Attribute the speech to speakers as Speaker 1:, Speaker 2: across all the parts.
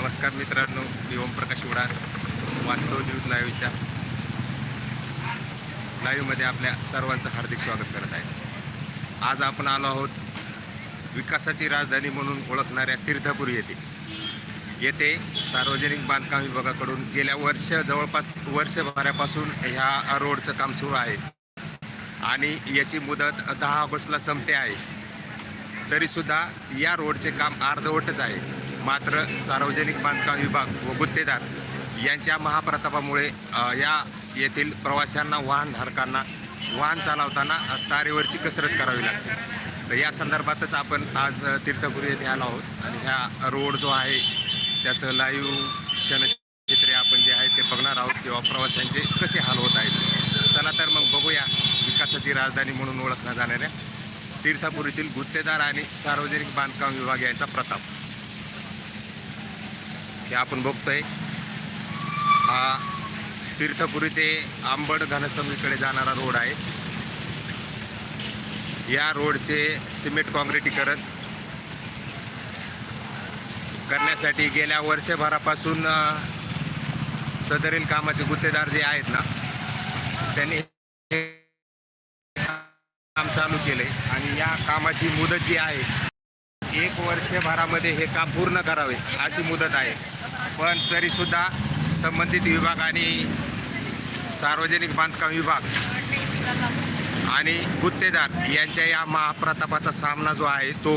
Speaker 1: नमस्कार मित्रांनो मी ओमप्रकाश उडान वास्तव न्यूज लाईव्हच्या लाईव्हमध्ये आपल्या सर्वांचं हार्दिक स्वागत करत आहे. आज आपण आलो आहोत विकासाची राजधानी म्हणून ओळखणाऱ्या तीर्थपूर येथे. येथे सार्वजनिक बांधकाम विभागाकडून गेल्या वर्ष जवळपास वर्षभरापासून ह्या रोडचं काम सुरू आहे. आणि याची मुदत दहा ऑगस्टला संपते आहे. तरीसुद्धा या रोडचे काम अर्धवटच आहे. मात्र सार्वजनिक बांधकाम विभाग व गुत्तेदार यांच्या महाप्रतापामुळे या येथील प्रवाशांना वाहनधारकांना वाहन चालवताना तारेवरची कसरत करावी लागते. तर या संदर्भातच आपण आज तीर्थपुरी येथे आलो आहोत आणि ह्या रोड जो आहे त्याचं लाईव्ह क्षणचित्रे आपण जे आहे ते बघणार आहोत किंवा प्रवाशांचे कसे हाल होत आहेत. चला तर मग बघूया विकासाची राजधानी म्हणून ओळखल्या जाणाऱ्या तीर्थापुरीतील गुत्तेदार आणि सार्वजनिक बांधकाम विभाग यांचा प्रताप. हे आपण बघतोय. हा तीर्थपुरी ते आंबड घनसमीकडे जाणारा रोड आहे. या रोडचे सिमेंट काँक्रिटीकरण करण्यासाठी गेल्या वर्षभरापासून सदरील कामाचे गुत्तेदार जे आहेत ना त्यांनी काम चालू केले आणि या कामाची मुदत जी आहे एक वर्षभरामध्ये हे काम पूर्ण करावे अशी मुदत आहे. पण तरीसुद्धा संबंधित विभाग आणि सार्वजनिक बांधकाम विभाग आणि गुत्तेदार यांच्या या महाप्रतापाचा सामना जो आहे तो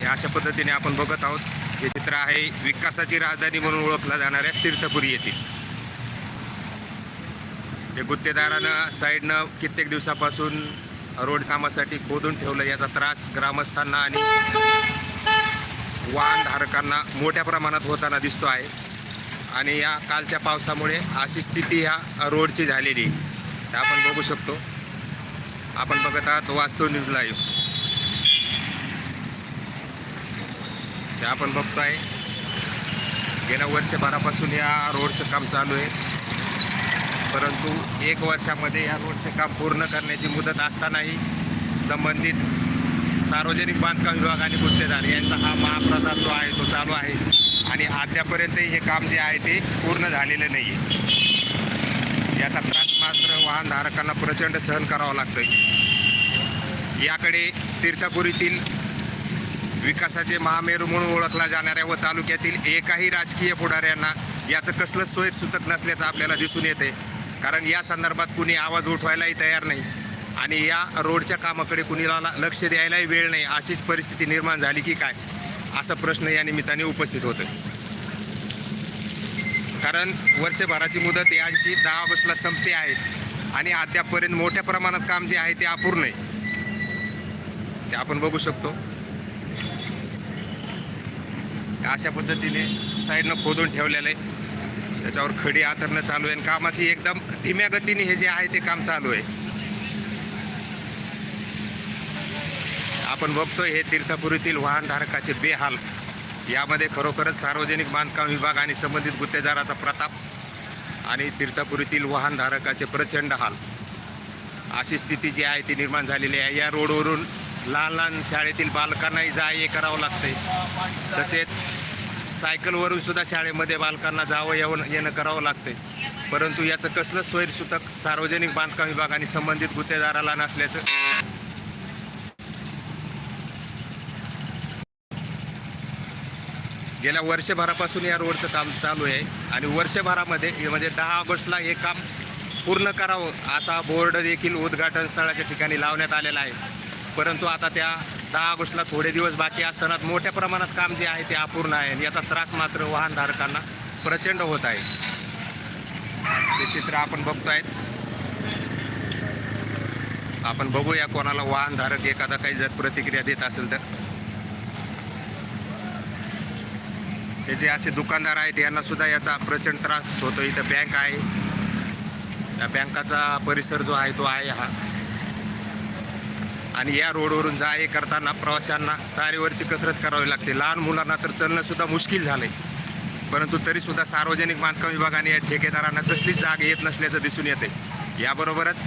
Speaker 1: हे अशा पद्धतीने आपण बघत आहोत. हे चित्र आहे विकासाची राजधानी म्हणून ओळखला जाणाऱ्या तीर्थपुरी येथील हे गुत्तेदारानं साईडनं कित्येक दिवसापासून रोड कामासाठी खोदून ठेवलं याचा त्रास ग्रामस्थांना आणि वाहनधारकांना मोठ्या प्रमाणात होताना दिसतो आहे. आणि या कालच्या पावसामुळे अशी स्थिती ह्या रोडची झालेली. आहे. ते आपण बघू शकतो. आपण बघत आहात वास्तव न्यूज लाईव्ह. ते आपण आहे गेल्या वर्षभरापासून या रोडचं काम चालू आहे. परंतु एक वर्षामध्ये या रोडचे काम पूर्ण करण्याची मुदत असतानाही संबंधित सार्वजनिक बांधकाम विभाग आणि गुत्तेदार यांचा हा महाप्रताप जो आहे तो चालू आहे. आणि अद्यापर्यंतही हे काम जे आहे ते पूर्ण झालेलं नाही आहे याचा त्रास मात्र वाहनधारकांना प्रचंड सहन करावा लागतोय. याकडे तीर्थपुरीतील विकासाचे महामेरू म्हणून ओळखला जाणाऱ्या व तालुक्यातील एकाही राजकीय पुढाऱ्यांना याचं कसलं सोय सुतक नसल्याचं आपल्याला दिसून येते कारण या संदर्भात कुणी आवाज उठवायलाही तयार नाही. आणि या रोडच्या कामाकडे कुणीला लक्ष द्यायलाही वेळ नाही अशीच परिस्थिती निर्माण झाली की काय? असा प्रश्न या निमित्ताने उपस्थित होतो कारण वर्षभराची मुदत यांची दहा ऑगस्टला संपते आहे आणि अद्यापपर्यंत मोठ्या प्रमाणात काम जे आहे ते अपूर्ण आहे. ते आपण बघू शकतो. अशा पद्धतीने साईडनं खोदून ठेवलेलं आहे. त्याच्यावर खडी आतरणं चालू आहे आणि कामाची एकदम धीम्या गतीने हे जे आहे ते काम चालू आहे. आपण बघतोय हे तीर्थपुरीतील वाहनधारकाचे बेहाल. यामध्ये खरोखरच सार्वजनिक बांधकाम विभाग आणि संबंधित गुत्तेदाराचा प्रताप आणि तीर्थपुरीतील वाहनधारकाचे प्रचंड हाल. अशी स्थिती जी आहे ती निर्माण झालेली आहे. या रोडवरून लहान लहान शाळेतील बालकांनाही जा ये करावं लागते तसेच सायकलवरून सुद्धा शाळेमध्ये बालकांना जावं येऊन येणं करावं लागते परंतु याचं कसलंच सोयीसूतक सार्वजनिक बांधकाम विभाग आणि संबंधित गुत्तेदाराला नसल्याचं गेल्या वर्षभरापासून या रोडचं काम चालू आहे आणि वर्षभरामध्ये हे म्हणजे दहा ऑगस्टला हे काम पूर्ण करावं असा बोर्ड देखील उद्घाटन स्थळाच्या ठिकाणी लावण्यात आलेला आहे. परंतु आता त्या दहा ऑगस्टला थोडे दिवस बाकी असताना मोठ्या प्रमाणात काम जे आहे ते अपूर्ण आहे आणि याचा त्रास मात्र वाहनधारकांना प्रचंड होत आहे. ते चित्र आपण बघतो आहेत आपण बघूया कोणाला वाहनधारक एखादा काही जर प्रतिक्रिया देत असेल तर. हे जे असे दुकानदार आहेत यांना सुद्धा याचा प्रचंड त्रास होतो. इथं बँक आहे. या बँकाचा परिसर जो आहे तो आहे हा. आणि या रोडवरून जा हे करताना प्रवाशांना तारेवरची कसरत करावी लागते. लहान मुलांना तर चालणंसुद्धा मुश्किल झालं आहे परंतु तरीसुद्धा सार्वजनिक बांधकाम विभागाने या ठेकेदारांना कसलीच जाग येत नसल्याचं दिसून येते याबरोबरच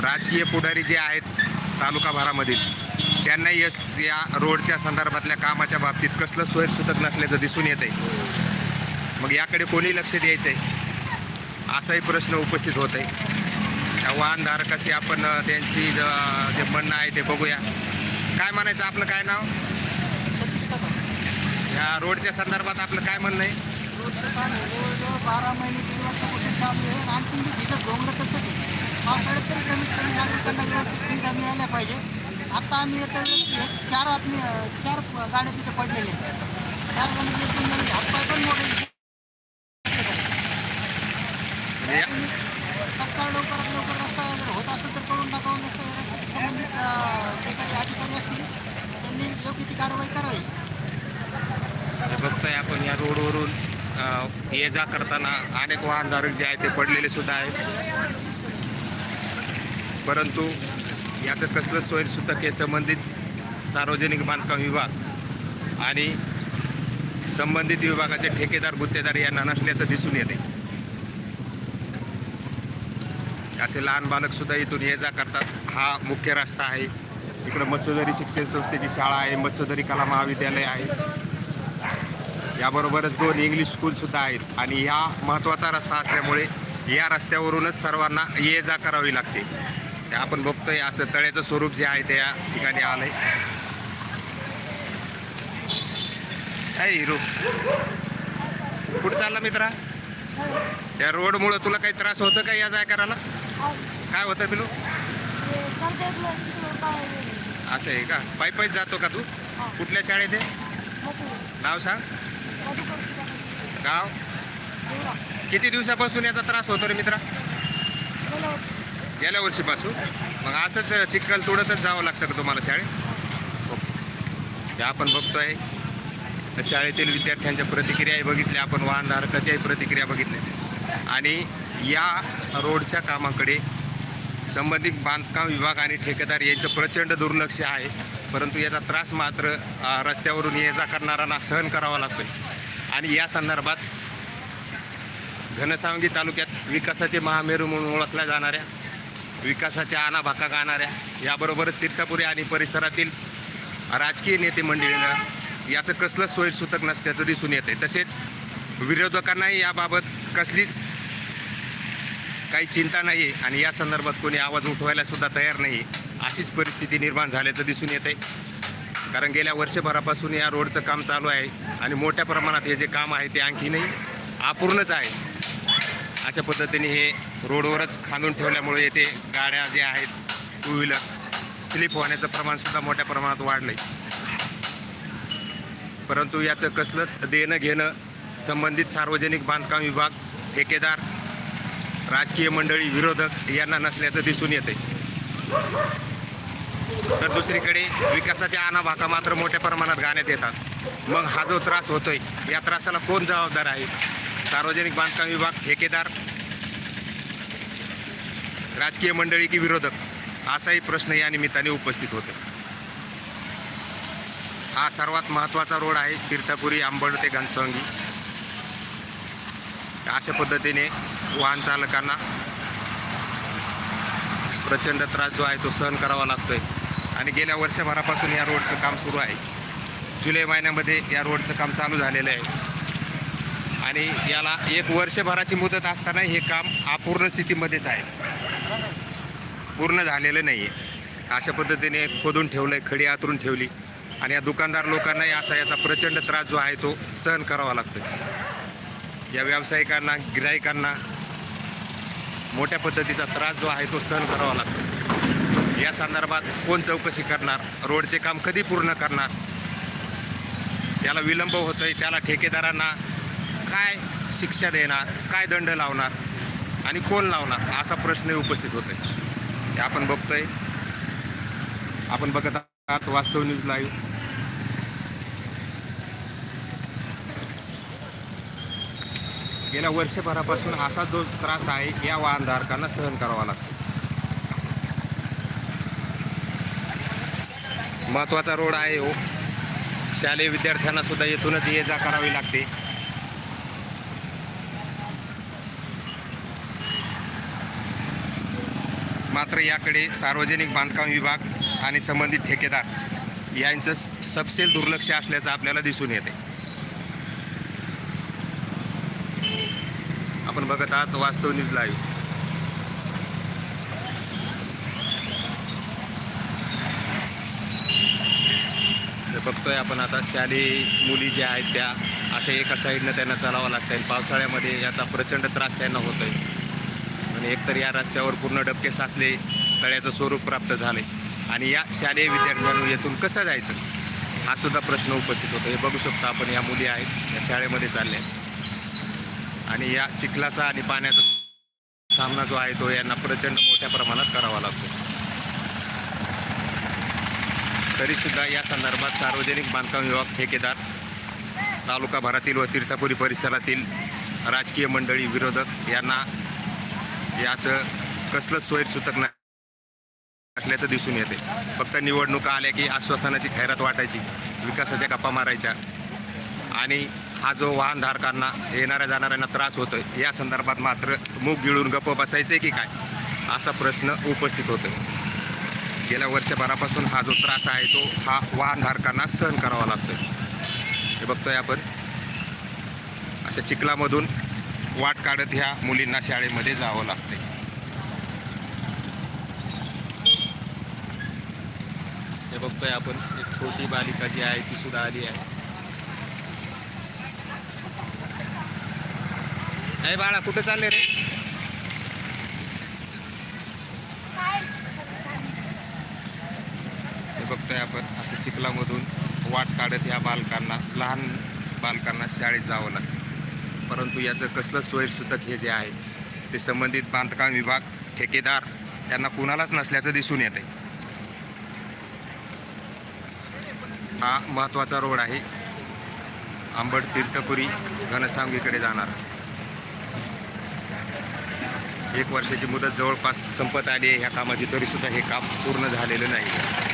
Speaker 1: राजकीय पुढारी जे आहेत तालुका भारामधील त्यांना यस या रोडच्या संदर्भातल्या कामाच्या बाबतीत कसलं सोयीसुतक नसल्याचं दिसून येत आहे मग याकडे कोणी लक्ष द्यायचं आहे असाही प्रश्न उपस्थित होत आहे त्या वाहनधारकाशी आपण त्यांची जे म्हणणं आहे ते बघूया. काय म्हणायचं आपलं काय नाव? या रोडच्या संदर्भात आपलं काय म्हणणं आहे?
Speaker 2: बारा महिने दीड वर्षापासून चालू आहे आणि भिजत डोंगर कसं पावसाळ्यात तरी कमीत कमी नागरिकांना व्यवस्थित सुविधा मिळाल्या पाहिजे. आता आम्ही एक चार आदमी चार गाड्या तिथे पडलेले चार जण हातपाय पण मोठे तत्काळ लवकरात लवकर रस्ता जर होत असेल तर करून टाकावं नसतं या रस्त्याचे संबंधित जे काही अधिकारी असतील त्यांनी योग्य ती कारवाई करावी.
Speaker 1: बघतोय आपण या रोडवरून ये जा करताना अनेक वाहनधारक जे आहेत ते पडलेले सुद्धा आहेत. परंतु याचं कसलं सोयीसुद्धा हे संबंधित सार्वजनिक बांधकाम विभाग आणि संबंधित विभागाचे ठेकेदार गुत्तेदार यांना नसल्याचं दिसून येते. असे लहान बालकसुद्धा इथून ये जा करतात. हा मुख्य रस्ता आहे. इकडं मत्स्यदरी शिक्षण संस्थेची शाळा आहे मत्स्यदरी कला महाविद्यालय आहे. याबरोबरच दोन इंग्लिश स्कूलसुद्धा आहेत आणि ह्या महत्त्वाचा रस्ता असल्यामुळे या रस्त्यावरूनच सर्वांना ये जा करावी लागते. ते आपण बघतोय असं तळ्याचं स्वरूप जे आहे त्या ठिकाणी आलंय. काय हिरो? कुठं चालला मित्रा? या रोडमुळं तुला काही त्रास होतं का या जाय करायला काय होतं पिलू असं आहे का? पायी पायी जातो का तू? कुठल्या शाळेत आहे? नाव सांग. गाव? किती दिवसापासून याचा त्रास होतो रे मित्रा? गेल्या वर्षीपासून. मग असंच चिखल तोडतच जावं लागतं का तुम्हाला शाळेत? हे आपण बघतोय. शाळेतील विद्यार्थ्यांच्या प्रतिक्रियाही बघितल्या आपण वाहनधारकाच्याही प्रतिक्रिया बघितल्या. आणि या रोडच्या कामाकडे संबंधित बांधकाम विभाग आणि ठेकेदार यांचं प्रचंड दुर्लक्ष आहे. परंतु याचा त्रास मात्र रस्त्यावरून ये जा करणाऱ्यांना सहन करावा लागतो आणि या संदर्भात घनसावंगी तालुक्यात विकासाचे महामेरू म्हणून ओळखल्या जाणाऱ्या विकासाच्या आणाभाका गाणाऱ्या याबरोबरच तीर्थपुरी आणि परिसरातील राजकीय नेते मंडळीनं याचं कसलं सोयीसूतक नसल्याचं दिसून येते तसेच विरोधकांनाही याबाबत कसलीच काही चिंता नाही आहे आणि या संदर्भात कोणी आवाज उठवायला सुद्धा तयार नाही आहे अशीच परिस्थिती निर्माण झाल्याचं दिसून येते कारण गेल्या वर्षभरापासून या रोडचं काम चालू आहे आणि मोठ्या प्रमाणात हे जे काम आहे ते आणखीनही अपूर्णच आहे. अशा पद्धतीने हे रोडवरच खांदून ठेवल्यामुळे येथे गाड्या ज्या आहेत टू व्हीलर स्लिप होण्याचं प्रमाणसुद्धा मोठ्या प्रमाणात वाढलं आहे परंतु याचं कसलंच देणं घेणं संबंधित सार्वजनिक बांधकाम विभाग ठेकेदार राजकीय मंडळी विरोधक यांना नसल्याचं दिसून येते तर दुसरीकडे विकासाच्या आणाभाका मात्र मोठ्या प्रमाणात गाण्यात येतात. मग हा जो त्रास होतोय या त्रासाला कोण जबाबदार आहे? सार्वजनिक बांधकाम विभाग ठेकेदार राजकीय मंडळी की विरोधक असाही प्रश्न या निमित्ताने उपस्थित होतो. हा सर्वात महत्त्वाचा रोड आहे तीर्थपुरी आंबड ते घनसंगी अशा पद्धतीने वाहन चालकांना प्रचंड त्रास जो आहे तो सहन करावा लागतोय. आणि गेल्या वर्षभरापासून या रोडचं काम सुरू आहे. जुलै महिन्यामध्ये या रोडचं काम चालू झालेलं आहे. आणि याला एक वर्षभराची मुदत असताना हे काम अपूर्ण स्थितीमध्येच आहे. पूर्ण झालेलं नाही आहे अशा पद्धतीने खोदून ठेवलं आहे खडी आतरून ठेवली. आणि या दुकानदार लोकांनाही असा याचा प्रचंड त्रास जो आहे तो सहन करावा लागतो या व्यावसायिकांना गिराहिकांना मोठ्या पद्धतीचा त्रास जो आहे तो सहन करावा लागतो या संदर्भात कोण चौकशी करणार रोडचे काम कधी पूर्ण करणार त्याला विलंब होतोय त्याला ठेकेदारांना काय शिक्षा देणार काय दंड लावणार आणि कोण लावणार असा प्रश्न उपस्थित होतोय. हे आपण बघतोय. आपण बघत आहात वास्तव न्यूज लाईव्ह. गेल्या वर्षभरापासून असा जो त्रास आहे या वाहनधारकांना सहन करावा लागतो. महत्त्वाचा रोड आहे हो. शालेय विद्यार्थ्यांना सुद्धा येथूनच ये जा करावी लागते. मात्र याकडे सार्वजनिक बांधकाम विभाग आणि संबंधित ठेकेदार यांचं स- दुर्लक्ष असल्याचं आपल्याला दिसून येते. आपण बघत आहात वास्तव न्यूज लाईव्ह. बघतोय आपण आता शालेय मुली ज्या आहेत त्या अशा एका साईडनं त्यांना चालावं लागतं आहे पावसाळ्यामध्ये याचा प्रचंड त्रास त्यांना होतो आहे आणि एकतर या रस्त्यावर पूर्ण डबके साचले तळ्याचं स्वरूप प्राप्त झाले. आणि या शालेय विद्यार्थ्यांना येथून कसं जायचं? हा सुद्धा प्रश्न उपस्थित होतो. हे बघू शकतो आपण या मुली आहेत या शाळेमध्ये चालल्या आहेत. आणि या चिखलाचा आणि पाण्याचा सामना जो आहे तो यांना प्रचंड मोठ्या प्रमाणात करावा लागतो. तरीसुद्धा या संदर्भात सार्वजनिक बांधकाम विभाग ठेकेदार तालुकाभरातील व तीर्थपुरी परिसरातील राजकीय मंडळी विरोधक यांना म्हणजे याचं कसलंच सोयीसूतक नाही असल्याचं दिसून येते. फक्त निवडणुका आल्या की आश्वासनाची खैरात वाटायची विकासाच्या गप्पा मारायच्या. आणि हा जो वाहनधारकांना येणाऱ्या जाणाऱ्यांना त्रास होतोय या संदर्भात मात्र मूग गिळून गप्प बसायचे की काय असा प्रश्न उपस्थित होतो गेल्या वर्षभरापासून हा जो त्रास आहे तो हा वाहनधारकांना सहन करावा लागतोय. हे बघतोय आपण. अशा चिखलामधून वाट काढत ह्या मुलींना शाळेमध्ये जावं लागते हे बघतोय आपण एक छोटी बालिका जी आहे ती सुद्धा आली आहे. नाही बाळा कुठं चालले रे? हे बघतोय आपण असं चिखलामधून वाट काढत या बालकांना लहान बालकांना शाळेत जावं लागतं परंतु याचं कसलं सोयीसुतक हे जे आहे ते संबंधित बांधकाम विभाग ठेकेदार यांना कुणालाच नसल्याचं दिसून येते हा महत्त्वाचा रोड आहे. आंबड तीर्थपुरी घनसावंगीकडे जाणार. एक वर्षाची मुदत जवळपास संपत आली आहे. ह्या कामाची तरीसुद्धा हे काम पूर्ण झालेलं नाही.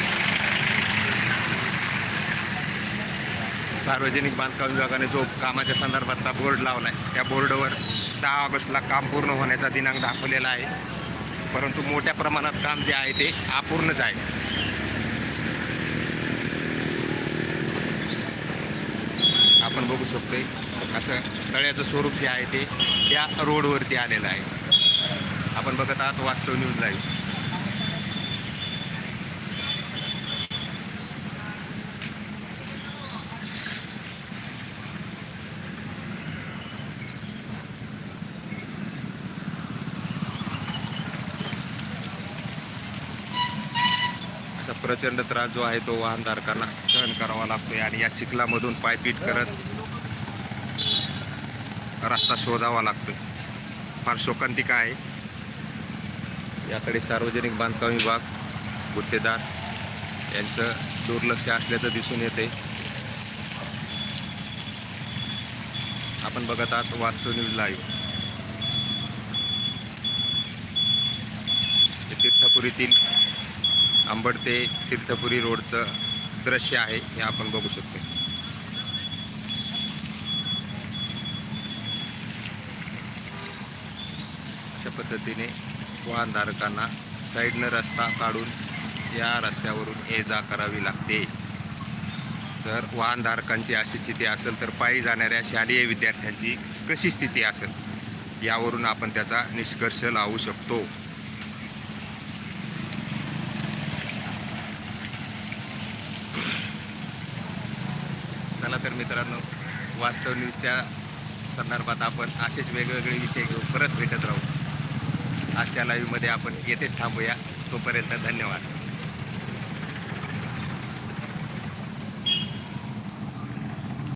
Speaker 1: सार्वजनिक बांधकाम विभागाने जो कामाच्या संदर्भातला बोर्ड लावला आहे त्या बोर्डवर दहा ऑगस्टला काम पूर्ण होण्याचा दिनांक दाखवलेला आहे. परंतु मोठ्या प्रमाणात काम जे आहे ते अपूर्णच आहे. आपण बघू शकतोय असं तळ्याचं स्वरूप जे आहे ते त्या रोडवरती आलेलं आहे. आपण बघत आहात वास्तव न्यूज लाईव्ह. असा प्रचंड त्रास जो आहे तो वाहनधारकांना सहन करावा लागतोय आणि या चिखलामधून पायपीट करत रस्ता शोधावा लागतोय. फार शोकांतिका आहे. याकडे सार्वजनिक बांधकाम विभाग गुत्तेदार यांचं दुर्लक्ष असल्याचं दिसून येते. आपण बघत आहात वास्तू न्यूज लाईव्ह. तीर्थपुरीतील आंबड ते तीर्थपुरी रोडचं दृश्य आहे हे आपण बघू शकतो. अशा पद्धतीने वाहनधारकांना साईडनं रस्ता काढून या रस्त्यावरून ये जा करावी लागते. जर वाहनधारकांची अशी स्थिती असेल तर पायी जाणाऱ्या शालेय विद्यार्थ्यांची कशी स्थिती असेल यावरून आपण त्याचा निष्कर्ष लावू शकतो. चला तर मित्रांनो वास्तव न्यूजच्या संदर्भात आपण असेच वेगवेगळे विषय घेऊन परत भेटत राहू. आजच्या लाईव्हमध्ये आपण येथेच थांबूया. तोपर्यंत धन्यवाद.